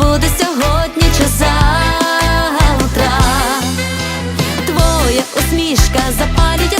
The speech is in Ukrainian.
буде сьогодні чи завтра. Твоя усмішка запалює